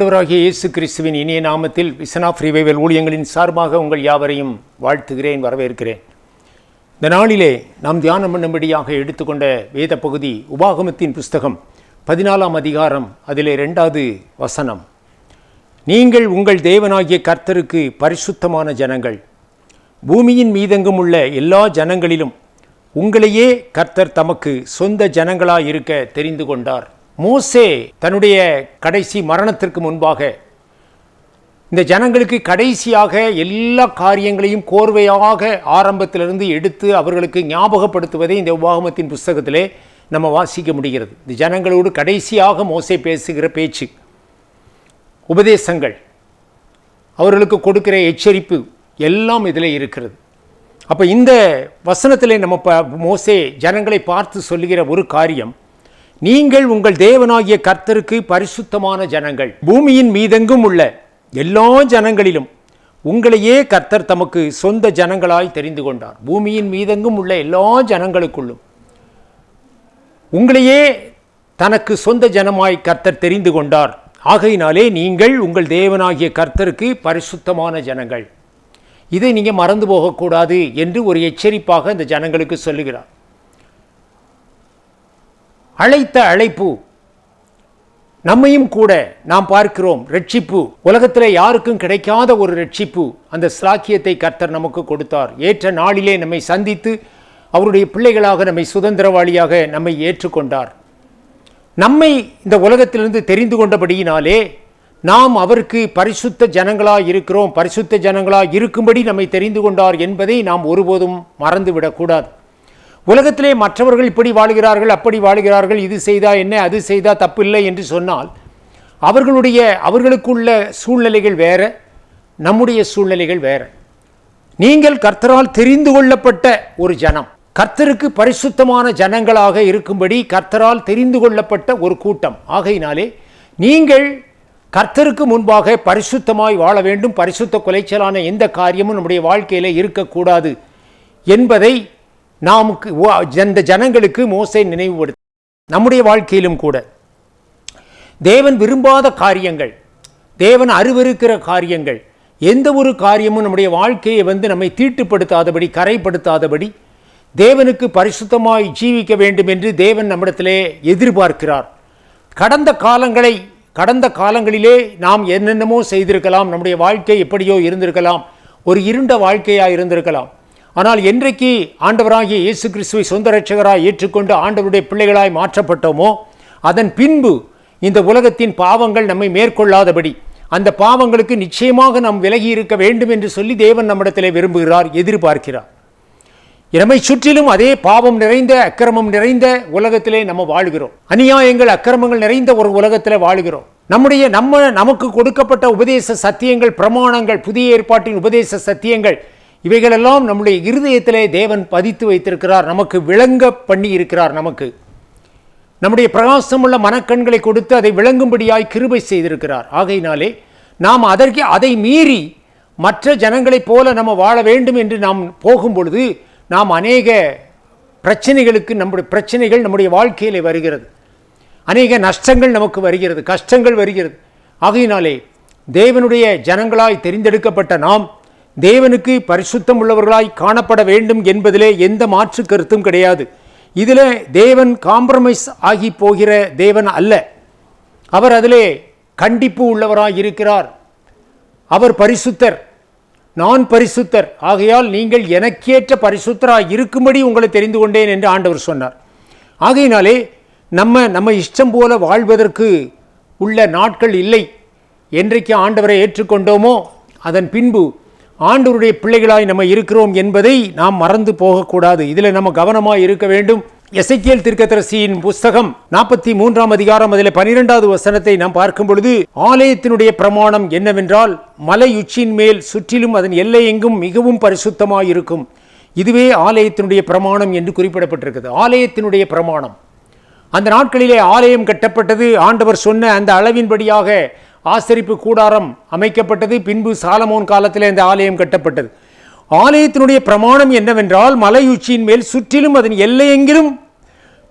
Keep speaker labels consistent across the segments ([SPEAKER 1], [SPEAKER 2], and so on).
[SPEAKER 1] ஆண்டவராகிய இயேசு கிறிஸ்துவின் இனிய நாமத்தில் விசனாப் ரிவைவல் ஊழியங்களின் சார்பாக உங்கள் யாவரையும் வாழ்த்துகிறேன் வரவேற்கிறேன். இந்த நாளிலே நாம் தியானம் பண்ணும்படியாக எடுத்துக்கொண்ட வேத பகுதி உபாகமத்தின் புஸ்தகம் பதினாலாம் அதிகாரம் அதிலே ரெண்டாவது வசனம். நீங்கள் உங்கள் தேவனாகிய கர்த்தருக்கு பரிசுத்தமான ஜனங்கள். பூமியின் மீதெங்கும் உள்ள எல்லா ஜனங்களிலும் உங்களையே கர்த்தர் தமக்கு சொந்த ஜனங்களாக இருக்க தெரிந்து கொண்டார். மோசே தன்னுடைய கடைசி மரணத்திற்கு முன்பாக இந்த ஜனங்களுக்கு கடைசியாக எல்லா காரியங்களையும் கோர்வையாக ஆரம்பத்திலிருந்து எடுத்து அவர்களுக்கு ஞாபகப்படுத்துவதை இந்த உபாகமத்தின் புஸ்தகத்திலே நம்ம வாசிக்க முடிகிறது. இந்த ஜனங்களோடு கடைசியாக மோசே பேசுகிற பேச்சு உபதேசங்கள் அவர்களுக்கு கொடுக்கிற எச்சரிப்பு எல்லாம் இதில் இருக்கிறது. அப்போ இந்த வசனத்திலே நம்ம ப மோசே ஜனங்களை பார்த்து சொல்லுகிற ஒரு காரியம் நீங்கள் உங்கள் தேவனாகிய கர்த்தருக்கு பரிசுத்தமான ஜனங்கள். பூமியின் மீதெங்கும் உள்ள எல்லா ஜனங்களிலும் உங்களையே கர்த்தர் தமக்கு சொந்த ஜனங்களாய் தெரிந்து கொண்டார். பூமியின் மீதெங்கும் உள்ள எல்லா ஜனங்களுக்குள்ளும் உங்களையே தனக்கு சொந்த ஜனமாய் கர்த்தர் தெரிந்து கொண்டார். ஆகையினாலே நீங்கள் உங்கள் தேவனாகிய கர்த்தருக்கு பரிசுத்தமான ஜனங்கள். இதை நீங்கள் மறந்து போகக்கூடாது என்று ஒரு எச்சரிப்பாக இந்த ஜனங்களுக்கு சொல்லுகிறார். அழைத்த அழைப்பு. நம்மையும் கூட நாம் பார்க்கிறோம் ரட்சிப்பு. உலகத்தில் யாருக்கும் கிடைக்காத ஒரு ரட்சிப்பு. அந்த ஸ்லாக்கியத்தை கர்த்தர் நமக்கு கொடுத்தார். ஏற்ற நாளிலே நம்மை சந்தித்து அவருடைய பிள்ளைகளாக நம்மை சுதந்திரவாளியாக நம்மை ஏற்றுக்கொண்டார். நம்மை இந்த உலகத்திலிருந்து தெரிந்து கொண்டபடியினாலே நாம் அவருக்கு பரிசுத்த ஜனங்களாக இருக்கிறோம். பரிசுத்த ஜனங்களாக இருக்கும்படி நம்மை தெரிந்து கொண்டார் என்பதை நாம் ஒருபோதும் மறந்துவிடக்கூடாது. உலகத்திலே மற்றவர்கள் இப்படி வாழுகிறார்கள் அப்படி வாழுகிறார்கள் இது செய்தா என்ன அது செய்தா தப்பில்லை என்று சொன்னால் அவர்களுடைய அவர்களுக்குள்ள சூழ்நிலைகள் வேறு நம்முடைய சூழ்நிலைகள் வேறு. நீங்கள் கர்த்தரால் தெரிந்து கொள்ளப்பட்ட ஒரு ஜனம் கர்த்தருக்கு பரிசுத்தமான ஜனங்களாக இருக்கும்படி கர்த்தரால் தெரிந்து கொள்ளப்பட்ட ஒரு கூட்டம். ஆகையினாலே நீங்கள் கர்த்தருக்கு முன்பாக பரிசுத்தமாய் வாழ வேண்டும் பரிசுத்த குலைச்சலான எந்த காரியமும் நம்முடைய வாழ்க்கையில் இருக்கக்கூடாது என்பதை நமக்கு இந்த ஜனங்களுக்கு மோசை நினைவுபடுத்த நம்முடைய வாழ்க்கையிலும் கூட. தேவன் விரும்பாத காரியங்கள் தேவன் அருவருக்கிற காரியங்கள் எந்த ஒரு காரியமும் நம்முடைய வாழ்க்கையை வந்து நம்மை தீட்டுப்படுத்தாதபடி கரைப்படுத்தாதபடி தேவனுக்கு பரிசுத்தமாய் ஜீவிக்க வேண்டும் என்று தேவன் நம்மிடத்திலே எதிர்பார்க்கிறார். கடந்த காலங்களை கடந்த காலங்களிலே நாம் என்னென்னமோ செய்திருக்கலாம் நம்முடைய வாழ்க்கை எப்படியோ இருந்திருக்கலாம் ஒரு இருண்ட வாழ்க்கையாக இருந்திருக்கலாம். ஆனால் என்றைக்கு ஆண்டவராகிய இயேசு கிறிஸ்துவை சொந்த ரட்சகராய் ஏற்றுக்கொண்டு ஆண்டவருடைய பிள்ளைகளாய் மாற்றப்பட்டோமோ அதன் பின்பு இந்த உலகத்தின் பாவங்கள் நம்மை மேற்கொள்ளாதபடி அந்த பாவங்களுக்கு நிச்சயமாக நாம் விலகி இருக்க வேண்டும் என்று சொல்லி தேவன் நம்மிடத்தில் விரும்புகிறார் எதிர்பார்க்கிறார். நம்மை சுற்றிலும் அதே பாவம் நிறைந்த அக்கிரமம் நிறைந்த உலகத்திலே நம்ம வாழ்கிறோம். அநியாயங்கள் அக்கிரமங்கள் நிறைந்த ஒரு உலகத்தில் வாழ்கிறோம். நம்முடைய நம்ம நமக்கு கொடுக்கப்பட்ட உபதேச சத்தியங்கள் பிரமாணங்கள் புதிய ஏற்பாட்டின் உபதேச சத்தியங்கள் இவைகளெல்லாம் நம்முடைய இருதயத்திலே தேவன் பதித்து வைத்திருக்கிறார். நமக்கு விளங்க பண்ணி இருக்கிறார் நமக்கு. நம்முடைய பிரகாசமுள்ள மனக்கண்களை கொடுத்து அதை விளங்கும்படியாய் கிருபை செய்திருக்கிறார். ஆகையினாலே நாம் அதற்கு அதை மீறி மற்ற ஜனங்களைப் போல நம்ம வாழ வேண்டும் என்று நாம் போகும் பொழுது நாம் அநேக பிரச்சனைகளுக்கு நம்முடைய பிரச்சனைகள் நம்முடைய வாழ்க்கையில் வருகிறது. அநேக நஷ்டங்கள் நமக்கு வருகிறது கஷ்டங்கள் வருகிறது. ஆகையினாலே தேவனுடைய ஜனங்களாய் தெரிந்தெடுக்கப்பட்ட நாம் தேவனுக்கு பரிசுத்தம் உள்ளவர்களாய் காணப்பட வேண்டும் என்பதிலே எந்த மாற்று கருத்தும் கிடையாது. இதில் தேவன் காம்ப்ரமைஸ் ஆகி போகிற தேவன் அல்ல. அவர் அதிலே கண்டிப்பு உள்ளவராக இருக்கிறார். அவர் பரிசுத்தர். நான் பரிசுத்தர். ஆகையால் நீங்கள் எனக்கேற்ற பரிசுத்தராக இருக்கும்படி உங்களை தெரிந்து கொண்டேன் என்று ஆண்டவர் சொன்னார். ஆகையினாலே நம்ம நம்ம இஷ்டம் போல வாழ்வதற்கு உள்ள நாட்கள் இல்லை. என்றைக்கு ஆண்டவரை ஏற்றுக்கொண்டோமோ அதன் பின்பு ஆண்டவருடைய பிள்ளைகளாய் நம்ம இருக்கிறோம் என்பதை நாம் மறந்து போகக்கூடாது. இதில் நம்ம கவனமாக இருக்க வேண்டும். எசைக்கியல் திருக்கதரசியின் புஸ்தகம் நாற்பத்தி மூன்றாம் அதிகாரம் அதில் பனிரெண்டாவது வசனத்தை நாம் பார்க்கும் பொழுது ஆலயத்தினுடைய பிரமாணம் என்னவென்றால் மலை உச்சியின் மேல் சுற்றிலும் அதன் எல்லை எங்கும் மிகவும் பரிசுத்தமாயிருக்கும் இதுவே ஆலயத்தினுடைய பிரமாணம் என்று குறிப்பிடப்பட்டிருக்கிறது. ஆலயத்தினுடைய பிரமாணம். அந்த நாட்களிலே ஆலயம் கட்டப்பட்டது. ஆண்டவர் சொன்ன அந்த அளவின்படியாக ஆசரிப்பு கூடாரம் அமைக்கப்பட்டது பின்பு சாலமோன் காலத்தில் இந்த ஆலயம் கட்டப்பட்டது. ஆலயத்தினுடைய பிரமாணம் என்னவென்றால் மலையுச்சியின் மேல் சுற்றிலும் அதன் எல்லையெங்கிலும்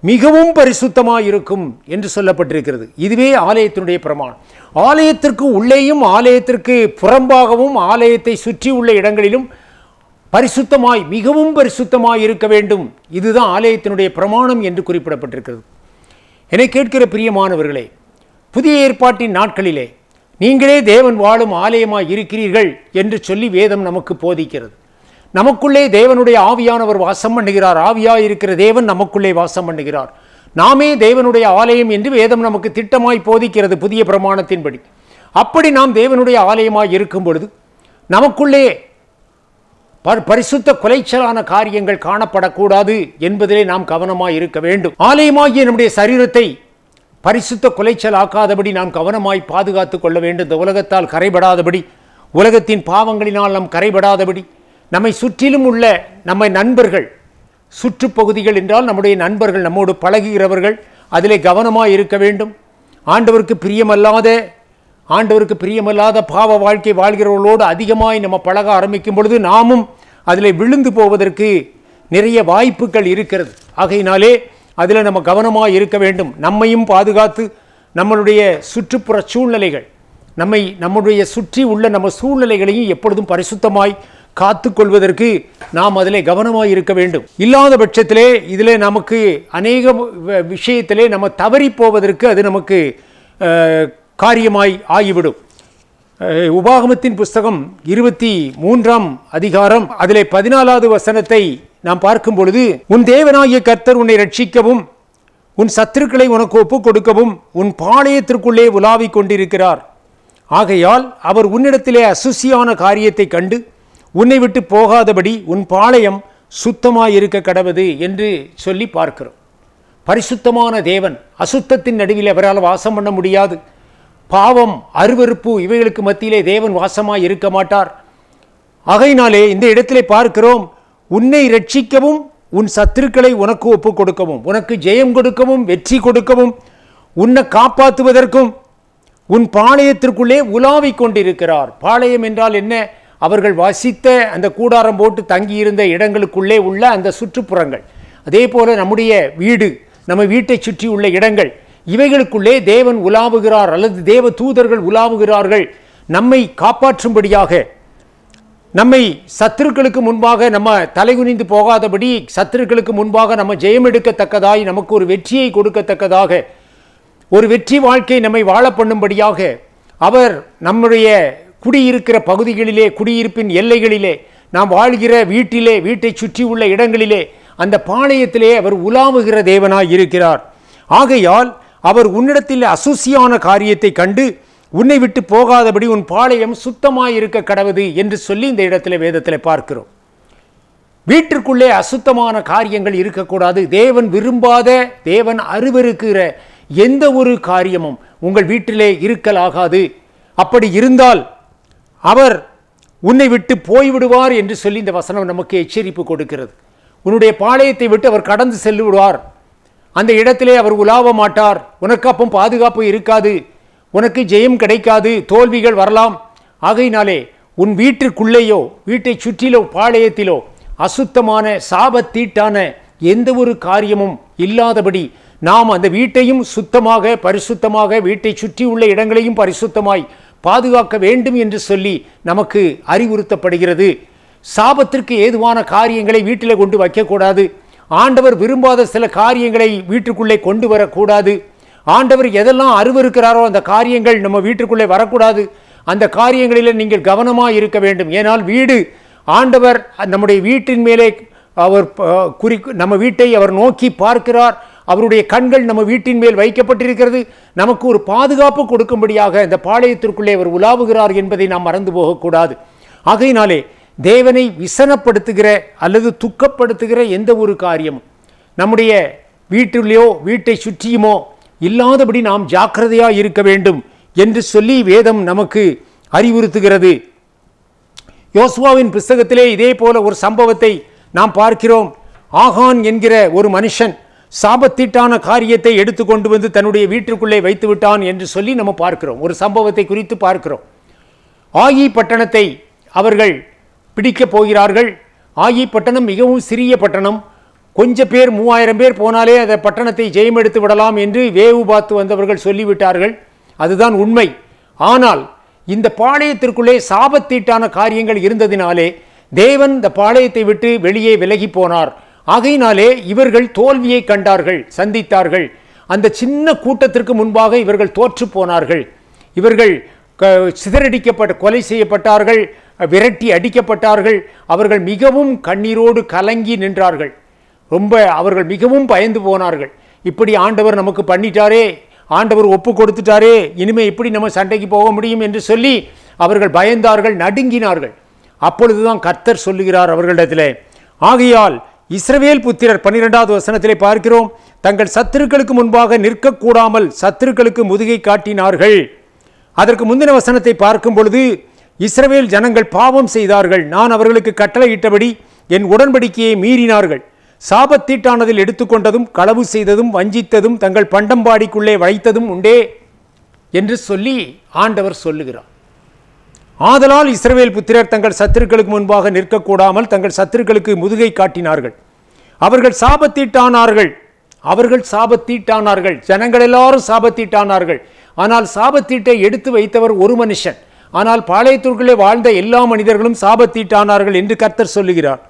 [SPEAKER 1] மிகவும் பரிசுத்தமாய் இருக்கும் என்று சொல்லப்பட்டிருக்கிறது. இதுவே ஆலயத்தினுடைய பிரமாணம். ஆலயத்திற்கு உள்ளேயும் ஆலயத்திற்கு புறம்பாகவும் ஆலயத்தை சுற்றி உள்ள இடங்களிலும் பரிசுத்தமாய் மிகவும் பரிசுத்தமாய் இருக்க வேண்டும். இதுதான் ஆலயத்தினுடைய பிரமாணம் என்று குறிப்பிடப்பட்டிருக்கிறது. என்னை கேட்கிற பிரியமானவர்களே புதிய ஏற்பாட்டின் நாட்களிலே நீங்களே தேவன் வாழும் ஆலயமாய் இருக்கிறீர்கள் என்று சொல்லி வேதம் நமக்கு போதிக்கிறது. நமக்குள்ளே தேவனுடைய ஆவியானவர் வாசம் பண்ணுகிறார். ஆவியாக இருக்கிற தேவன் நமக்குள்ளே வாசம் பண்ணுகிறார். நாமே தேவனுடைய ஆலயம் என்று வேதம் நமக்கு திட்டமாய் போதிக்கிறது புதிய பிரமாணத்தின்படி. அப்படி நாம் தேவனுடைய ஆலயமாய் இருக்கும் பொழுது நமக்குள்ளே பர்- பரிசுத்த குலைச்சலான காரியங்கள் காணப்படக்கூடாது என்பதிலே நாம் கவனமாக இருக்க வேண்டும். ஆலயமாகிய நம்முடைய சரீரத்தை பரிசுத்த குலைச்சல் ஆக்காதபடி நாம் கவனமாய் பாதுகாத்து கொள்ள வேண்டும். இந்த உலகத்தால் கரைபடாதபடி உலகத்தின் பாவங்களினால் நாம் கரைபடாதபடி நம்மை சுற்றிலும் உள்ள நம்மை நண்பர்கள் சுற்றுப்பகுதிகள் என்றால் நம்முடைய நண்பர்கள் நம்மோடு பழகுகிறவர்கள் அதிலே கவனமாக இருக்க வேண்டும். ஆண்டவருக்கு பிரியமல்லாத ஆண்டவருக்கு பிரியமல்லாத பாவ வாழ்க்கை வாழ்கிறவர்களோடு அதிகமாய் நம்ம பழக ஆரம்பிக்கும் பொழுது நாமும் அதில் விழுந்து போவதற்கு நிறைய வாய்ப்புகள் இருக்கிறது. ஆகையினாலே அதில் நம்ம கவனமாக இருக்க வேண்டும். நம்மையும் பாதுகாத்து நம்மளுடைய சுற்றுப்புற சூழ்நிலைகள் நம்மை நம்முடைய சுற்றி உள்ள நம்ம சூழ்நிலைகளையும் எப்பொழுதும் பரிசுத்தமாய் காத்து கொள்வதற்கு நாம் அதில் கவனமாக இருக்க வேண்டும். இல்லாத பட்சத்திலே இதில் நமக்கு அநேக வ- விஷயத்திலே நம்ம தவறி போவதற்கு அது நமக்கு காரியமாய் ஆகிவிடும். உபாகமத்தின் புஸ்தகம் இருபத்தி மூன்றாம் அதிகாரம் அதிலே பதினாலாவது வசனத்தை நாம் பார்க்கும் பொழுது உன் தேவனாகிய கர்த்தர் உன்னை ரட்சிக்கவும் உன் சத்துருக்களை உனக்கு ஒப்புக் கொடுக்கவும் உன் பாளையத்திற்குள்ளே உலாவிக் கொண்டிருக்கிறார். ஆகையால் அவர் உன்னிடத்திலே அசுசியான காரியத்தை கண்டு உன்னை விட்டு போகாதபடி உன் பாளையம் சுத்தமாக இருக்க கடவது என்று சொல்லி பார்க்கிறோம். பரிசுத்தமான தேவன் அசுத்தத்தின் நடுவில் அவரால் வாசம் பண்ண முடியாது. பாவம் அருவருப்பு இவைகளுக்கு மத்தியிலே தேவன் வாசமாக இருக்க மாட்டார். ஆகையினாலே இந்த இடத்திலே பார்க்கிறோம் உன்னை ரட்சிக்கவும் உன் சத்துருக்களை உனக்கு ஒப்புக் கொடுக்கவும் உனக்கு ஜெயம் கொடுக்கவும் வெற்றி கொடுக்கவும் உன்னை காப்பாற்றுவதற்கும் உன் பாளையத்திற்குள்ளே உலாவிக் கொண்டிருக்கிறார். பாளையம் என்றால் என்ன? அவர்கள் வசித்த அந்த கூடாரம் போட்டு தங்கியிருந்த இடங்களுக்குள்ளே உள்ள அந்த சுற்றுப்புறங்கள். அதே போல நம்முடைய வீடு நம்ம வீட்டை சுற்றி உள்ள இடங்கள் இவைகளுக்குள்ளே தேவன் உலாவுகிறார் அல்லது தேவ தூதர்கள் உலாவுகிறார்கள். நம்மை காப்பாற்றும்படியாக நம்மை சத்துருக்களுக்கு முன்பாக நம்ம தலைகுனிந்து போகாதபடி சத்துருக்களுக்கு முன்பாக நம்ம ஜெயம் எடுக்கத்தக்கதாய் நமக்கு ஒரு வெற்றியை கொடுக்கத்தக்கதாக ஒரு வெற்றி வாழ்க்கை நம்மை வாழ பண்ணும்படியாக அவர் நம்முடைய குடியிருக்கிற பகுதிகளிலே குடியிருப்பின் எல்லைகளிலே நாம் வாழ்கிற வீட்டிலே வீட்டை சுற்றி உள்ள இடங்களிலே அந்த பாளையத்திலே அவர் உலாவுகிற தேவனாய் இருக்கிறார். ஆகையால் அவர் உன்னிடத்தில் அசூசியான காரியத்தை கண்டு உன்னை விட்டு போகாதபடி உன் பாளையம் சுத்தமாக இருக்க கடவுது என்று சொல்லி இந்த இடத்துல வேதத்தில் பார்க்கிறோம். வீட்டிற்குள்ளே அசுத்தமான காரியங்கள் இருக்கக்கூடாது. தேவன் விரும்பாத தேவன் அருவருக்கிற எந்த ஒரு காரியமும் உங்கள் வீட்டிலே இருக்கலாகாது. அப்படி இருந்தால் அவர் உன்னை விட்டு போய்விடுவார் என்று சொல்லி இந்த வசனம் நமக்கு எச்சரிப்பு கொடுக்கிறது. உன்னுடைய பாளையத்தை விட்டு அவர் கடந்து செல்லு விடுவார் அந்த இடத்திலே அவர் உலாவ மாட்டார். உனக்கு அப்போ பாதுகாப்பு இருக்காது. உனக்கு ஜெயம் கிடைக்காது தோல்விகள் வரலாம். ஆகையினாலே உன் வீட்டிற்குள்ளேயோ வீட்டை சுற்றிலோ பாளையத்திலோ அசுத்தமான சாபத்தீட்டான எந்த ஒரு காரியமும் இல்லாதபடி நாம் அந்த வீட்டையும் சுத்தமாக பரிசுத்தமாக வீட்டை சுற்றி உள்ள இடங்களையும் பரிசுத்தமாய் பாதுகாக்க வேண்டும் என்று சொல்லி நமக்கு அறிவுறுத்தப்படுகிறது. சாபத்திற்கு ஏதுவான காரியங்களை வீட்டில் கொண்டு வைக்கக்கூடாது. ஆண்டவர் விரும்பாத சில காரியங்களை வீட்டுக்குள்ளே கொண்டு வரக்கூடாது. ஆண்டவர் எதெல்லாம் அருவருக்கிறாரோ அந்த காரியங்கள் நம்ம வீட்டுக்குள்ளே வரக்கூடாது. அந்த காரியங்களில் நீங்கள் கவனமாக இருக்க வேண்டும். ஏனால் வீடு ஆண்டவர் நம்முடைய வீட்டின் மேலே அவர் குறி நம்ம வீட்டை அவர் நோக்கி பார்க்கிறார். அவருடைய கண்கள் நம்ம வீட்டின் மேல் வைக்கப்பட்டிருக்கிறது. நமக்கு ஒரு பாதுகாப்பு கொடுக்கும்படியாக இந்த பாளையத்திற்குள்ளே அவர் உலாவுகிறார் என்பதை நாம் மறந்து போகக்கூடாது. ஆகையினாலே தேவனை விசனப்படுத்துகிற அல்லது துக்கப்படுத்துகிற எந்த ஒரு காரியமும் நம்முடைய வீட்டிலேயோ வீட்டை சுற்றியுமோ இல்லாதபடி நாம் ஜாக்கிரதையாக இருக்க வேண்டும் என்று சொல்லி வேதம் நமக்கு அறிவுறுத்துகிறது. யோசுவாவின் புஸ்தகத்திலே இதே போல ஒரு சம்பவத்தை நாம் பார்க்கிறோம். ஆகான் என்கிற ஒரு மனுஷன் சாபத்தீட்டான காரியத்தை எடுத்து கொண்டு வந்து தன்னுடைய வீட்டிற்குள்ளே வைத்து விட்டான் என்று சொல்லி நம்ம பார்க்கிறோம். ஒரு சம்பவத்தை குறித்து பார்க்கிறோம். ஆயி பட்டணத்தை அவர்கள் பிடிக்கப் போகிறார்கள். ஆயி பட்டணம் மிகவும் சிறிய பட்டணம். கொஞ்ச பேர் மூவாயிரம் பேர் போனாலே அந்த பட்டணத்தை ஜெயம் எடுத்து விடலாம் என்று வேவு பார்த்து வந்தவர்கள் சொல்லிவிட்டார்கள். அதுதான் உண்மை. ஆனால் இந்த பாளையத்திற்குள்ளே சாபத்தீட்டான காரியங்கள் இருந்ததினாலே தேவன் இந்த பாளையத்தை விட்டு வெளியே விலகி போனார். ஆகையினாலே இவர்கள் தோல்வியை கண்டார்கள் சந்தித்தார்கள். அந்த சின்ன கூட்டத்திற்கு முன்பாக இவர்கள் தோற்று போனார்கள். இவர்கள் க- சிதறடிக்கப்பட்ட கொலை செய்யப்பட்டார்கள் விரட்டி அடிக்கப்பட்டார்கள். அவர்கள் மிகவும் கண்ணீரோடு கலங்கி நின்றார்கள். ரொம்ப அவர்கள் மிகவும் பயந்து போனார்கள். இப்படி ஆண்டவர் நமக்கு பண்ணிட்டாரே ஆண்டவர் ஒப்பு கொடுத்துட்டாரே இனிமே இப்படி நம்ம சண்டைக்கு போக முடியும் என்று சொல்லி அவர்கள் பயந்தார்கள் நடுங்கினார்கள். அப்பொழுதுதான் கர்த்தர் சொல்லுகிறார் அவர்களிடத்தில் ஆகையால் இஸ்ரவேல் புத்திரர் பன்னிரெண்டாவது வசனத்திலே பார்க்கிறோம் தங்கள் சத்துருக்களுக்கு முன்பாக நிற்கக்கூடாமல் சத்துருக்களுக்கு முதுகை காட்டினார்கள். அதற்கு முந்தின வசனத்தை பார்க்கும் பொழுது இஸ்ரவேல் ஜனங்கள் பாவம் செய்தார்கள் நான் அவர்களுக்கு கட்டளையிட்டபடி என் உடன்படிக்கையை மீறினார்கள். சாபத்தீட்டானதில் எடுத்துக்கொண்டதும் களவு செய்ததும் வஞ்சித்ததும் தங்கள் பண்டம்பாடிக்குள்ளே வைத்ததும் உண்டே என்று சொல்லி ஆண்டவர் சொல்லுகிறார். ஆதலால் இஸ்ரவேல் புத்திரர் தங்கள் சத்துருக்களுக்கு முன்பாக நிற்கக்கூடாமல் தங்கள் சத்துருக்களுக்கு முதுகை காட்டினார்கள். அவர்கள் சாபத்தீட்டானார்கள் அவர்கள் சாபத்தீட்டானார்கள் ஜனங்கள் எல்லாரும் சாபத்தீட்டானார்கள் ஆனால் சாபத்தீட்டை எடுத்து வைத்தவர் ஒரு மனுஷன். ஆனால் பாளையத்திற்குள்ளே வாழ்ந்த எல்லா மனிதர்களும் சாபத்தீட்டானார்கள் என்று கர்த்தர் சொல்லுகிறார்.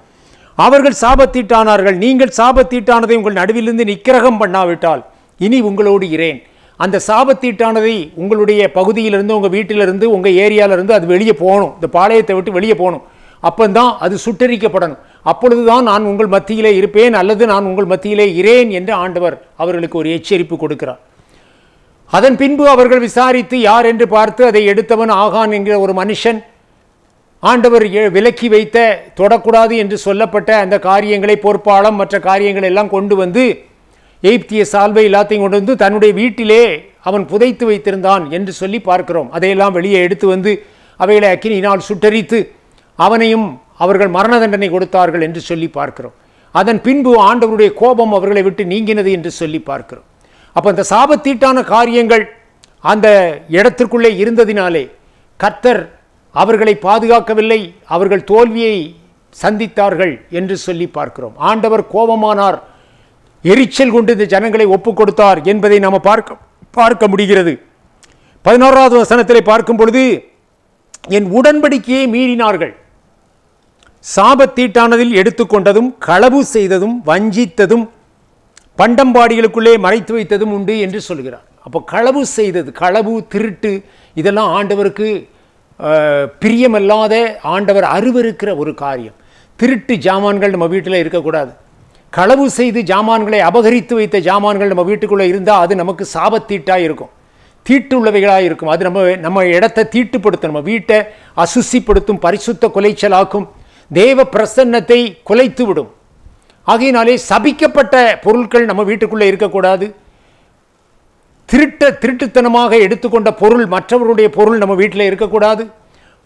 [SPEAKER 1] அவர்கள் சாபத்தீட்டானார்கள். நீங்கள் சாபத்தீட்டானதை உங்கள் நடுவிலிருந்து நிக்கிரகம் பண்ணாவிட்டால் இனி உங்களோடு இரேன் அந்த சாபத்தீட்டானதை உங்களுடைய பகுதியிலிருந்து உங்கள் வீட்டிலிருந்து உங்கள் ஏரியாவிலிருந்து அது வெளியே போகணும். இந்த பாளையத்தை விட்டு வெளியே போகணும். அப்போந்தான் அது சுட்டரிக்கப்படணும். அப்பொழுதுதான் நான் உங்கள் மத்தியிலே இருப்பேன் அல்லது நான் உங்கள் மத்தியிலே இரேன் என்று ஆண்டவர் அவர்களுக்கு ஒரு எச்சரிப்பு கொடுக்கிறார். அதன் பின்பு அவர்கள் விசாரித்து யார்? என்று பார்த்து அதை எடுத்தவன் ஆகான் என்கிற ஒரு மனுஷன் ஆண்டவர் விலக்கி வைத்த தொடக்கூடாது என்று சொல்லப்பட்ட அந்த காரியங்களை பொறுப்பாளம் மற்ற காரியங்கள் எல்லாம் கொண்டு வந்து எய்ப்திய சால்வை எல்லாத்தையும் கொண்டு வந்து தன்னுடைய வீட்டிலே அவன் புதைத்து வைத்திருந்தான் என்று சொல்லி பார்க்கிறோம். அதையெல்லாம் வெளியே எடுத்து வந்து அவைகளை அக்கினியினால் சுட்டரித்து அவனையும் அவர்கள் மரண தண்டனை கொடுத்தார்கள் என்று சொல்லி பார்க்கிறோம். அதன் பின்பு ஆண்டவருடைய கோபம் அவர்களை விட்டு நீங்கினது என்று சொல்லி பார்க்கிறோம். அப்போ அந்த சாபத்தீட்டான காரியங்கள் அந்த இடத்திற்குள்ளே இருந்ததினாலே கர்த்தர் அவர்களை பாதுகாக்கவில்லை அவர்கள் தோல்வியை சந்தித்தார்கள் என்று சொல்லி பார்க்கிறோம். ஆண்டவர் கோபமானார் எரிச்சல் கொண்டு இந்த ஜனங்களை ஒப்பு கொடுத்தார் என்பதை நாம் பார்க்க பார்க்க முடிகிறது. பதினோராவது வசனத்தில் பார்க்கும் பொழுது என் உடன்படிக்கையை மீறினார்கள். சாபத்தீட்டானதில் எடுத்துக்கொண்டதும் களவு செய்ததும் வஞ்சித்ததும் பண்டம்பாடிகளுக்குள்ளே மறைத்து வைத்ததும் உண்டு என்று சொல்கிறார். அப்போ களவு செய்தது களவு திருட்டு இதெல்லாம் ஆண்டவருக்கு பிரியமல்லாத ஆண்டவர் அருவருக்கிற ஒரு காரியம். திருட்டு ஜாமான்கள் நம்ம வீட்டில் இருக்கக்கூடாது. களவு செய்து ஜாமான்களை அபகரித்து வைத்த ஜாமான்கள் நம்ம வீட்டுக்குள்ளே இருந்தால் அது நமக்கு சாபத்தீட்டாக இருக்கும். தீட்டுள்ளவைகளாக இருக்கும். அது நம்ம நம்ம இடத்த தீட்டுப்படுத்தும். நம்ம வீட்டை அசுசிப்படுத்தும் பரிசுத்த குலைச்சலாக்கும். தேவ பிரசன்னத்தை குலைத்து விடும் ஆகையினாலே சபிக்கப்பட்ட பொருட்கள் நம்ம வீட்டுக்குள்ளே இருக்கக்கூடாது. திருட்ட திருட்டுத்தனமாக எடுத்துக்கொண்ட பொருள் மற்றவருடைய பொருள் நம்ம வீட்டில் இருக்கக்கூடாது.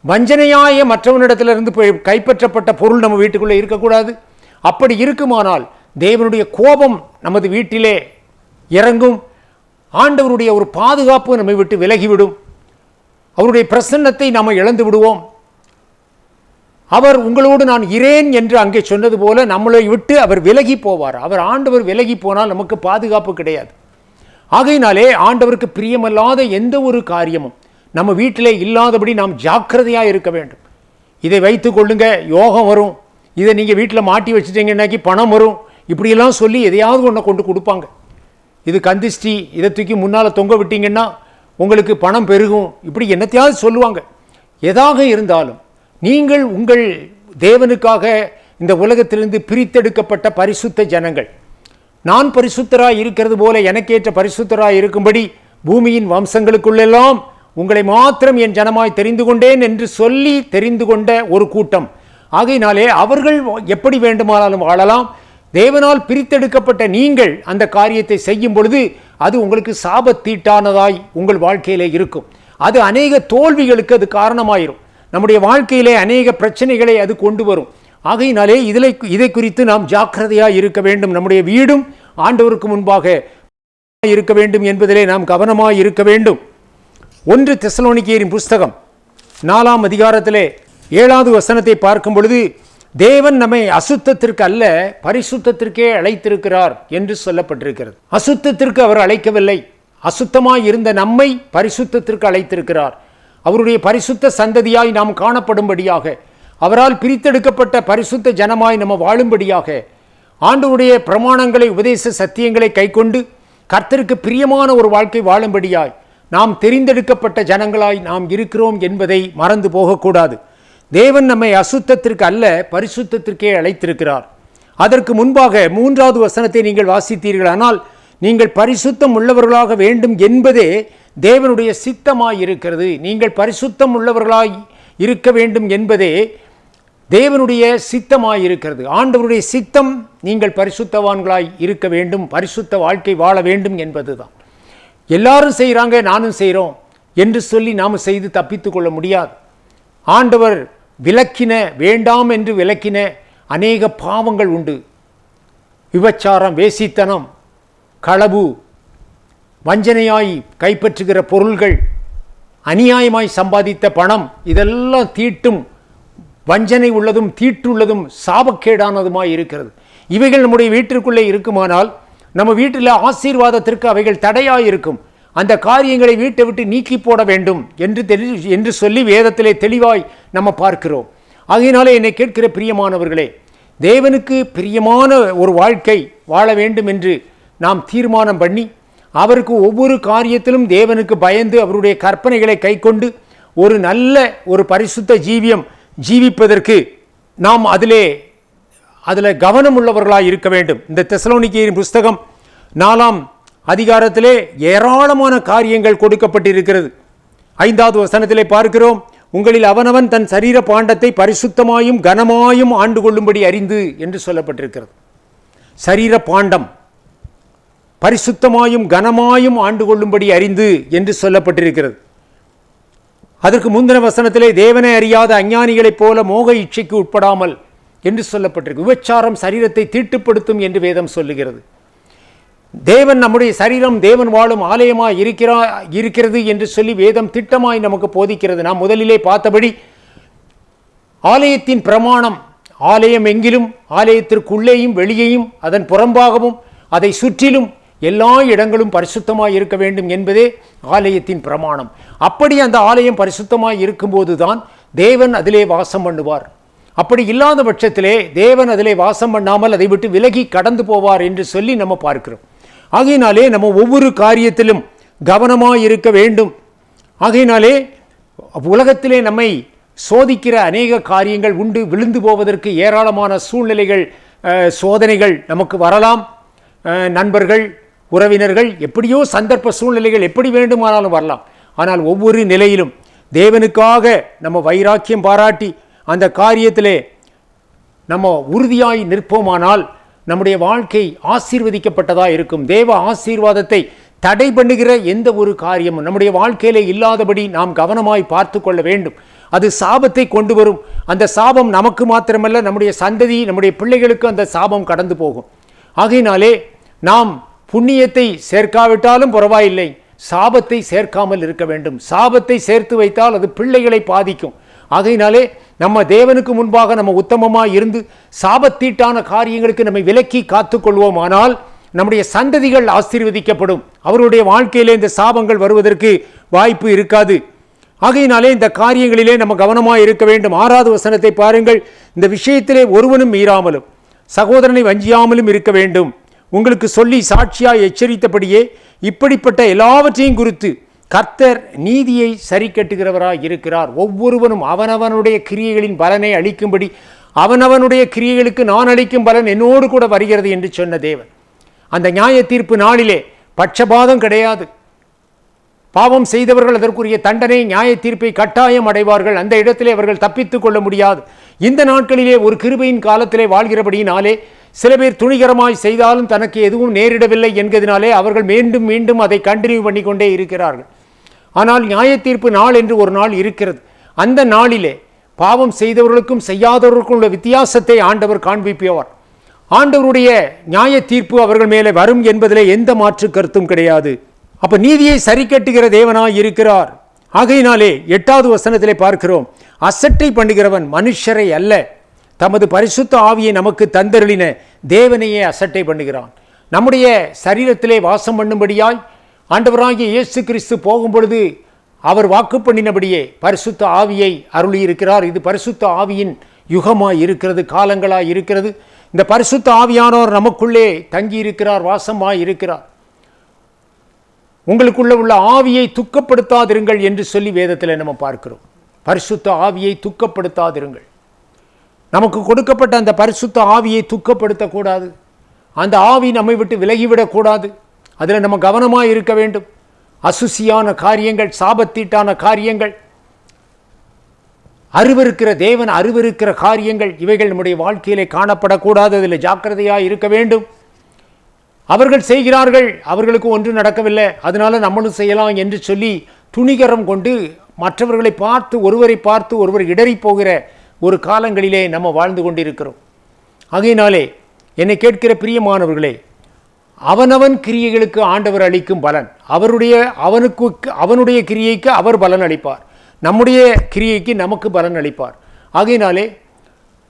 [SPEAKER 1] வஞ்சனையாய மற்றவனிடத்திலிருந்து போய் கைப்பற்றப்பட்ட பொருள் நம்ம வீட்டுக்குள்ளே இருக்கக்கூடாது. அப்படி இருக்குமானால் தேவனுடைய கோபம் நமது வீட்டிலே இறங்கும். ஆண்டவருடைய ஒரு பாதுகாப்பு நம்மை விட்டு விலகிவிடும். அவருடைய பிரசன்னத்தை நாம் இழந்து விடுவோம். அவர் உங்களோடு நான் இரேன் என்று அங்கே சொன்னது போல நம்மளை விட்டு அவர் விலகி போவார். அவர் ஆண்டவர் விலகி போனால் நமக்கு பாதுகாப்பு கிடையாது. ஆகையினாலே ஆண்டவருக்கு பிரியமல்லாத எந்த ஒரு காரியமும் நம்ம வீட்டிலே இல்லாதபடி நாம் ஜாக்கிரதையாக இருக்க வேண்டும். இதை வைத்து கொள்ளுங்க யோகம் வரும். இதை நீங்கள் வீட்டில் மாட்டி வச்சுட்டீங்கன்னாக்கி பணம் வரும். இப்படியெல்லாம் சொல்லி எதையாவது ஒன்றை கொண்டு கொடுப்பாங்க. இது கந்திஷ்டி இதை தூக்கி முன்னால் தொங்க விட்டீங்கன்னா உங்களுக்கு பணம் பெருகும். இப்படி என்னத்தையாவது சொல்லுவாங்க. எதாக இருந்தாலும் நீங்கள் உங்கள் தேவனுக்காக இந்த உலகத்திலிருந்து பிரித்தெடுக்கப்பட்ட பரிசுத்த ஜனங்கள். நான் பரிசுத்தராய் இருக்கிறது போல எனக்கேற்ற பரிசுத்தராய் இருக்கும்படி பூமியின் வம்சங்களுக்குள்ளெல்லாம் உங்களை மாத்திரம் என் ஜனமாய் தெரிந்து கொண்டேன் என்று சொல்லி தெரிந்து கொண்ட ஒரு கூட்டம். ஆகையினாலே அவர்கள் எப்படி வேண்டுமானாலும் வாழலாம். தேவனால் பிரித்தெடுக்கப்பட்ட நீங்கள் அந்த காரியத்தை செய்யும் பொழுது அது உங்களுக்கு சாபத்தீட்டானதாய் உங்கள் வாழ்க்கையிலே இருக்கும். அது அநேக தோல்விகளுக்கு அது காரணமாயிரும். நம்முடைய வாழ்க்கையிலே அநேக பிரச்சனைகளை அது கொண்டு வரும். ஆகையினாலே இதில் இதை குறித்து நாம் ஜாக்கிரதையாக இருக்க வேண்டும். நம்முடைய வீடும் ஆண்டவருக்கு முன்பாக இருக்க வேண்டும் என்பதிலே நாம் கவனமாக இருக்க வேண்டும். ஒன்று தெசலோனிக்கேயரின் புஸ்தகம் நாலாம் அதிகாரத்திலே ஏழாவது வசனத்தை பார்க்கும் பொழுது தேவன் நம்மை அசுத்தத்திற்கு அல்ல பரிசுத்தத்திற்கே அழைத்திருக்கிறார் என்று சொல்லப்பட்டிருக்கிறது. அசுத்தத்திற்கு அவர் அழைக்கவில்லை. அசுத்தமாய் இருந்த நம்மை பரிசுத்தத்திற்கு அழைத்திருக்கிறார். அவருடைய பரிசுத்த சந்ததியாய் நாம் காணப்படும்படியாக அவரால் பிரித்தெடுக்கப்பட்ட பரிசுத்த ஜனமாய் நம்ம வாழும்படியாக ஆண்டவருடைய பிரமாணங்களை உபதேச சத்தியங்களை கைக்கொண்டு கர்த்தருக்கு பிரியமான ஒரு வாழ்க்கை வாழும்படியாய் நாம் தெரிந்தெடுக்கப்பட்ட ஜனங்களாய் நாம் இருக்கிறோம் என்பதை மறந்து போகக்கூடாது. தேவன் நம்மை அசுத்தத்திற்கு அல்ல பரிசுத்தத்திற்கே அழைத்திருக்கிறார். அதற்கு முன்பாக மூன்றாவது வசனத்தை நீங்கள் வாசித்தீர்கள். ஆனால் நீங்கள் பரிசுத்தம் உள்ளவர்களாக வேண்டும் என்பதே தேவனுடைய சித்தமாய் இருக்கிறது நீங்கள் பரிசுத்தம் உள்ளவர்களாய் இருக்க வேண்டும் என்பதே தேவனுடைய சித்தமாய் இருக்கிறது ஆண்டவருடைய சித்தம் நீங்கள் பரிசுத்தவான்களாய் இருக்க வேண்டும் பரிசுத்த வாழ்க்கை வாழ வேண்டும் என்பதுதான். எல்லாரும் செய்கிறாங்க நானும் செய்கிறோம் என்று சொல்லி நாம் செய்து தப்பித்து கொள்ள முடியாது. ஆண்டவர் விலக்கின வேண்டாம் என்று விலக்கின அநேக பாவங்கள் உண்டு. விபச்சாரம் வேசித்தனம் களவு வஞ்சனையாய் கைப்பற்றுகிற பொருள்கள் அநியாயமாய் சம்பாதித்த பணம் இதெல்லாம் தீட்டும் வஞ்சனை உள்ளதும் தீட்டுள்ளதும் சாபக்கேடானதுமாய் இருக்கிறது. இவைகள் நம்முடைய வீட்டிற்குள்ளே இருக்குமானால் நம்ம வீட்டில் ஆசீர்வாதத்திற்கு அவைகள் தடையாக இருக்கும் அந்த காரியங்களை வீட்டை விட்டு நீக்கி போட வேண்டும் என்று தெளி என்று சொல்லி வேதத்திலே தெளிவாய் நம்ம பார்க்கிறோம். அதனாலே என்னை கேட்கிற பிரியமானவர்களே தேவனுக்கு பிரியமான ஒரு வாழ்க்கை வாழ வேண்டும் என்று நாம் தீர்மானம் பண்ணி அவருக்கு ஒவ்வொரு காரியத்திலும் தேவனுக்கு பயந்து அவருடைய கற்பனைகளை கைக்கொண்டு ஒரு நல்ல ஒரு பரிசுத்த ஜீவியம் ஜீவிப்பதற்கு நாம் அதிலே அதில் கவனம் உள்ளவர்களாக இருக்க வேண்டும். இந்த தெசலோனிக்கையின் புஸ்தகம் நாலாம் அதிகாரத்திலே ஏராளமான காரியங்கள் கொடுக்கப்பட்டிருக்கிறது. ஐந்தாவது வசனத்திலே பார்க்கிறோம் உங்களில் அவனவன் தன் சரீர பாண்டத்தை பரிசுத்தமாயும் கனமாயும் ஆண்டு கொள்ளும்படி அறிந்து என்று சொல்லப்பட்டிருக்கிறது. சரீர பாண்டம் பரிசுத்தமாயும் கனமாயும் ஆண்டு கொள்ளும்படி அறிந்து என்று சொல்லப்பட்டிருக்கிறது. அதற்கு முந்தின வசனத்திலே தேவனை அறியாத அஞ்ஞானிகளைப் போல மோக இச்சைக்கு உட்படாமல் என்று சொல்லப்பட்டிருக்கு. விபச்சாரம் சரீரத்தை தீட்டுப்படுத்தும் என்று வேதம் சொல்லுகிறது. தேவன் நம்முடைய சரீரம் தேவன் வாழும் ஆலயமாக இருக்கிறா இருக்கிறது என்று சொல்லி வேதம் திட்டமாய் நமக்கு போதிக்கிறது. நாம் முதலிலே பார்த்தபடி ஆலயத்தின் பிரமாணம் ஆலயம் எங்கிலும் ஆலயத்திற்குள்ளேயும் வெளியேயும் அதன் புறம்பாகவும் அதை சுற்றிலும் எல்லா இடங்களும் பரிசுத்தமாக இருக்க வேண்டும் என்பதே ஆலயத்தின் பிரமாணம். அப்படி அந்த ஆலயம் பரிசுத்தமாக இருக்கும்போது தான் தேவன் அதிலே வாசம் பண்ணுவார். அப்படி இல்லாத பட்சத்திலே தேவன் அதிலே வாசம் பண்ணாமல் அதை விட்டு விலகி கடந்து போவார் என்று சொல்லி நம்ம பார்க்கிறோம். ஆகையினாலே நம்ம ஒவ்வொரு காரியத்திலும் கவனமாக இருக்க வேண்டும். ஆகையினாலே உலகத்திலே நம்மை சோதிக்கிற அநேக காரியங்கள் உண்டு விழுந்து போவதற்கு ஏராளமான சூழ்நிலைகள் சோதனைகள் நமக்கு வரலாம். நண்பர்கள் உறவினர்கள் எப்படியோ சந்தர்ப்ப சூழ்நிலைகள் எப்படி வேண்டுமானாலும் வரலாம். ஆனால் ஒவ்வொரு நிலையிலும் தேவனுக்காக நம்ம வைராக்கியம் பாராட்டி அந்த காரியத்திலே நம்ம உறுதியாய் நிற்போமானால் நம்முடைய வாழ்க்கை ஆசீர்வதிக்கப்பட்டதாக இருக்கும். தேவ ஆசீர்வாதத்தை தடை பண்ணுகிற எந்த ஒரு காரியமும் நம்முடைய வாழ்க்கையிலே இல்லாதபடி நாம் கவனமாய் பார்த்து கொள்ள வேண்டும். அது சாபத்தை கொண்டு வரும். அந்த சாபம் நமக்கு மாத்திரமல்ல நம்முடைய சந்ததி நம்முடைய பிள்ளைகளுக்கு அந்த சாபம் கடந்து போகும். ஆகையினாலே நாம் புண்ணியத்தை சேர்க்காவிட்டாலும் பரவாயில்லை. சாபத்தை சேர்க்காமல் இருக்க வேண்டும். சாபத்தை சேர்த்து வைத்தால் அது பிள்ளைகளை பாதிக்கும். ஆகையினாலே நம்ம தேவனுக்கு முன்பாக நம்ம உத்தமமாக இருந்து சாபத்தீட்டான காரியங்களுக்கு நம்மை விலக்கி காத்துக்கொள்வோம் ஆனால் நம்முடைய சந்ததிகள் ஆசீர்வதிக்கப்படும். அவருடைய வாழ்க்கையிலே இந்த சாபங்கள் வருவதற்கு வாய்ப்பு இருக்காது. ஆகையினாலே இந்த காரியங்களிலே நம்ம கவனமாக இருக்க வேண்டும். ஆறாவது வசனத்தை பாருங்கள். இந்த விஷயத்திலே ஒருவனும் மீறாமலும் சகோதரனை வஞ்சியாமலும் இருக்க வேண்டும். உங்களுக்கு சொல்லி சாட்சியாய் எச்சரித்தபடியே இப்படிப்பட்ட எல்லாவற்றையும் குறித்து கர்த்தர் நீதியை சரி கட்டுகிறவராக இருக்கிறார். ஒவ்வொருவனும் அவனவனுடைய கிரியைகளின் பலனை அளிக்கும்படி அவனவனுடைய கிரியைகளுக்கு நான் அளிக்கும் பலன் என்னோடு கூட வருகிறது என்று சொன்ன தேவன். அந்த நியாய தீர்ப்பு நாளிலே பட்சபாதம் கிடையாது. பாவம் செய்தவர்கள் அதற்குரிய தண்டனை நியாய தீர்ப்பை கட்டாயம் அடைவார்கள். அந்த இடத்திலே அவர்கள் தப்பித்துக் கொள்ள முடியாது. இந்த நாட்களிலே ஒரு கிருபையின் காலத்திலே வாழ்கிறபடியினாலே சில பேர் துணிகரமாய் செய்தாலும் தனக்கு எதுவும் நேரிடவில்லை என்கிறதுனாலே அவர்கள் மீண்டும் மீண்டும் அதை கண்டினியூ பண்ணி கொண்டே இருக்கிறார்கள். ஆனால் நியாய தீர்ப்பு நாள் என்று ஒரு நாள் இருக்கிறது. அந்த நாளிலே பாவம் செய்தவர்களுக்கும் செய்யாதவர்களுக்கும் உள்ள வித்தியாசத்தை ஆண்டவர் காண்பிப்பவர். ஆண்டவருடைய நியாய தீர்ப்பு அவர்கள் மேலே வரும் என்பதிலே எந்த மாற்று கருத்தும் கிடையாது. அப்போ நீதியை சரி கட்டுகிற தேவனாய் இருக்கிறார். ஆகையினாலே எட்டாவது வசனத்திலே பார்க்கிறோம். அசட்டை பண்ணுகிறவன் மனுஷரை அல்ல. தமது பரிசுத்த ஆவியை நமக்கு தந்தருளின தேவனையே அசட்டை பண்ணுகிறான். நம்முடைய சரீரத்திலே வாசம் பண்ணும்படியாய் ஆண்டவராகிய இயேசு கிறிஸ்து போகும் பொழுது அவர் வாக்கு பண்ணினபடியே பரிசுத்த ஆவியை அருளி இருக்கிறார் இது பரிசுத்த ஆவியின் யுகமாய் இருக்கிறது காலங்களாய் இருக்கிறது. இந்த பரிசுத்த ஆவியானோர் நமக்குள்ளே தங்கி இருக்கிறார் வாசமாய் இருக்கிறார். உங்களுக்குள்ள உள்ள ஆவியை துக்கப்படுத்தாதிருங்கள் என்று சொல்லி வேதத்தில் நம்ம பார்க்கிறோம். பரிசுத்த ஆவியை துக்கப்படுத்தாதிருங்கள். நமக்கு கொடுக்கப்பட்ட அந்த பரிசுத்த ஆவியை துக்கப்படுத்தக்கூடாது. அந்த ஆவி நம்மை விட்டு விலகிவிடக்கூடாது. அதில் நம்ம கவனமாக இருக்க வேண்டும். அசுசியான காரியங்கள் சாபத்தீட்டான காரியங்கள் அருவருக்கிற தேவன் அருவருக்கிற காரியங்கள் இவைகள் நம்முடைய வாழ்க்கையிலே காணப்படக்கூடாது. அதில் ஜாக்கிரதையாக இருக்க வேண்டும். அவர்கள் செய்கிறார்கள் அவர்களுக்கு ஒன்று நடக்கவில்லை. அதனால நம்மளும் செய்யலாம் என்று சொல்லி துணிகரம் கொண்டு மற்றவர்களை பார்த்து ஒருவரை பார்த்து ஒருவர் இடறி போகிற ஒரு காலங்களிலே நம்ம வாழ்ந்து கொண்டிருக்கிறோம். ஆகையினாலே என்னை கேட்கிற பிரியமானவர்களே அவனவன் கிரியைகளுக்கு ஆண்டவர் அளிக்கும் பலன் அவருடைய அவனுக்கு அவனுடைய கிரியைக்கு அவர் பலன் அளிப்பார். நம்முடைய கிரியைக்கு நமக்கு பலன் அளிப்பார். ஆகையினாலே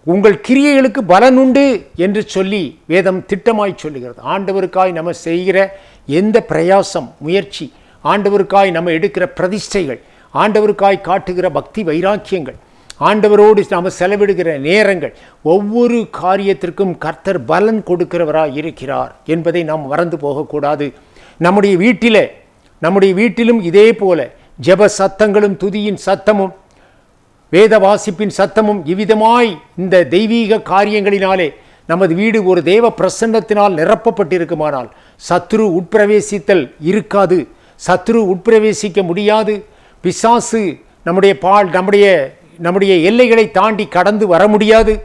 [SPEAKER 1] உங்கள் கிரியைகளுக்கு பலன் உண்டு என்று சொல்லி வேதம் திட்டமாய் சொல்லுகிறது. ஆண்டவருக்காய் நம்ம செய்கிற எந்த பிரயாசம் முயற்சி ஆண்டவருக்காய் நம்ம எடுக்கிற பிரதிஷ்டைகள் ஆண்டவருக்காய் காட்டுகிற பக்தி வைராக்கியங்கள் ஆண்டவரோடு நாம் செலவிடுகிற நேரங்கள் ஒவ்வொரு காரியத்திற்கும் கர்த்தர் பலன் கொடுக்கிறவராக இருக்கிறார் என்பதை நாம் மறந்து போகக்கூடாது. நம்முடைய வீட்டில் நம்முடைய வீட்டிலும் இதே போல ஜெப சத்தங்களும் துதியின் சத்தமும் வேத வாசிப்பின் சத்தமும் இவ்விதமாய் இந்த தெய்வீக காரியங்களினாலே நமது வீடு ஒரு தெய்வ பிரசன்னத்தினால் நிரப்பப்பட்டிருக்குமானால் சத்ரு உட்பிரவேசித்தல் இருக்காது. சத்ரு உட்பிரவேசிக்க முடியாது. பிசாசு நம்முடைய பால் நம்முடைய நம்முடைய எல்லைகளை தாண்டி கடந்து வர முடியாது.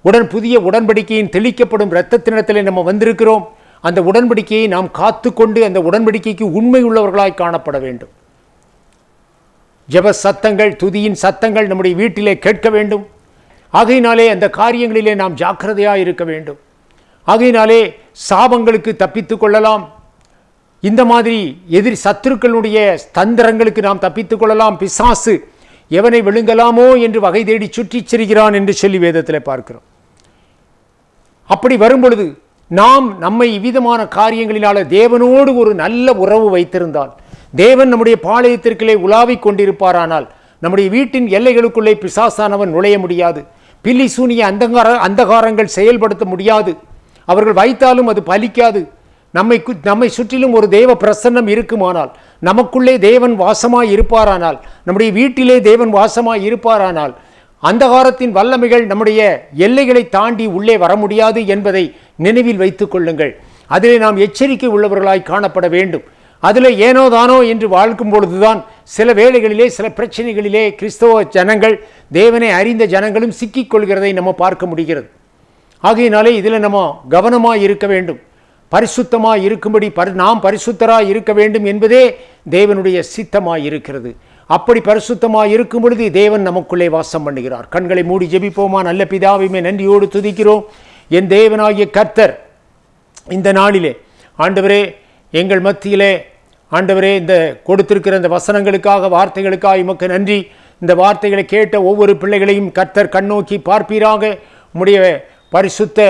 [SPEAKER 1] உடன் புதிய உடன்படிக்கையின் தெளிக்கப்படும் இரத்தத்தினத்திலே நம்ம வந்திருக்கிறோம். அந்த உடன்படிக்கையை நாம் காத்துக்கொண்டு அந்த உடன்படிக்கைக்கு உண்மை உள்ளவர்களாய் காணப்பட வேண்டும். ஜெப சத்தங்கள் துதியின் சத்தங்கள் நம்முடைய வீட்டிலே கேட்க வேண்டும். ஆகையினாலே அந்த காரியங்களிலே நாம் ஜாக்கிரதையாக இருக்க வேண்டும். ஆகையினாலே சாபங்களுக்கு தப்பித்துக் கொள்ளலாம். இந்த மாதிரி எதிர் சத்துருக்களுடைய தந்திரங்களுக்கு நாம் தப்பித்துக் கொள்ளலாம். பிசாசு எவனை விழுங்கலாமோ என்று வகை தேடி சுற்றிச் செல்கிறான் என்று சொல்லி வேதத்தில் பார்க்கிறோம். அப்படி வரும்பொழுது நாம் நம்மை இவ்விதமான காரியங்களினால தேவனோடு ஒரு நல்ல உறவு வைத்திருந்தால் தேவன் நம்முடைய பாளையத்திற்குள்ளே உலாவிக் கொண்டிருப்பாரானால் நம்முடைய வீட்டின் எல்லைகளுக்குள்ளே பிசாசானவன் நுழைய முடியாது. பில்லி சூனிய அந்தகார அந்தகாரங்கள் செயல்படுத்த முடியாது. அவர்கள் வைத்தாலும் அது பலிக்காது. நம்மை கு- நம்மை சுற்றிலும் ஒரு தெய்வ பிரசன்னம் இருக்குமானால் நமக்குள்ளே தேவன் வாசமாய் இருப்பாரானால் நம்முடைய வீட்டிலே தேவன் வாசமாய் இருப்பாரானால் அந்தகாரத்தின் வல்லமைகள் நம்முடைய எல்லைகளை தாண்டி உள்ளே வர முடியாது என்பதை நினைவில் வைத்துக் கொள்ளுங்கள். அதிலே நாம் எச்சரிக்கை உள்ளவர்களாய் காணப்பட வேண்டும். அதில் ஏனோ தானோ என்று வாழ்க்கும் பொழுதுதான் சில வேளைகளிலே சில பிரச்சனைகளிலே கிறிஸ்தவ ஜனங்கள் தேவனை அறிந்த ஜனங்களும் சிக்கிக் கொள்கிறதை நம்ம பார்க்க முடிகிறது. ஆகையினாலே இதில் நம்ம கவனமாக இருக்க வேண்டும். பரிசுத்தமாக இருக்கும்படி பரி நாம் பரிசுத்தராக இருக்க வேண்டும் என்பதே தேவனுடைய சித்தமாக இருக்கிறது. அப்படி பரிசுத்தமாக இருக்கும் பொழுது தேவன் நமக்குள்ளே வாசம் பண்ணுகிறார். கண்களை மூடி ஜெபிப்போமா? நல்ல பிதாவையுமே நன்றியோடு துதிக்கிறோம். என் தேவனாகிய கர்த்தர் இந்த நாளிலே ஆண்டவரே எங்கள் மத்தியிலே ஆண்டவரே இந்த கொடுத்திருக்கிற இந்த வசனங்களுக்காக வார்த்தைகளுக்காக உமக்கு நன்றி. இந்த வார்த்தைகளை கேட்ட ஒவ்வொரு பிள்ளைகளையும் கர்த்தர் கண்ணோக்கி பார்ப்பீராக. உம்முடைய பரிசுத்த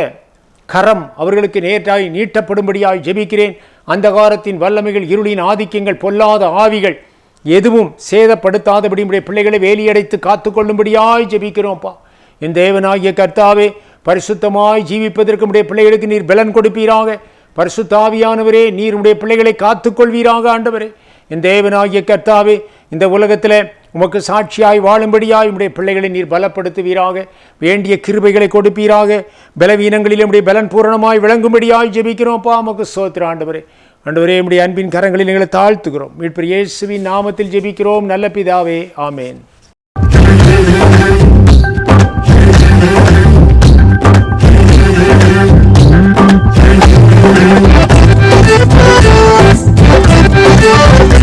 [SPEAKER 1] கரம் அவர்களுக்கு நேற்றாய் நீட்டப்படும்படியாய் ஜெபிக்கிறேன். அந்த காலத்தின் வல்லமைகள் இருளின் ஆதிக்கங்கள் பொல்லாத ஆவிகள் எதுவும் சேதப்படுத்தாதபடி உடைய பிள்ளைகளை வேலியடைத்து காத்துக்கொள்ளும்படியாய் ஜெபிக்கிறோம்ப்பா. என் தேவனாகிய கர்த்தாவே பரிசுத்தமாய் ஜீவிப்பதற்கு உடைய பிள்ளைகளுக்கு நீர் பலன் கொடுப்பீராக. பரிசுத்தாவியானவரே நீர் உடைய பிள்ளைகளை காத்துக்கொள்வீராக ஆண்டவரே. என் தேவனாகிய கர்த்தாவே இந்த உலகத்தில் உமக்கு சாட்சியாய் வாழும்படியாய் உம்முடைய பிள்ளைகளை நீர் பலப்படுத்துவீராக. வேண்டிய கிருபைகளை கொடுப்பீராக. பலவீனங்களில் உடைய பலன் பூரணமாய் விளங்கும்படியாய் ஜெபிக்கிறோம்ப்பா உமக்கு சோத்திர ஆண்டவரே. ஆண்டவரே உடைய அன்பின் கரங்களில் எங்களை தாழ்த்துகிறோம். மீட்பர் இயேசுவின் நாமத்தில் ஜெபிக்கிறோம். நல்ல பிதாவே ஆமேன்.
[SPEAKER 2] Thank you.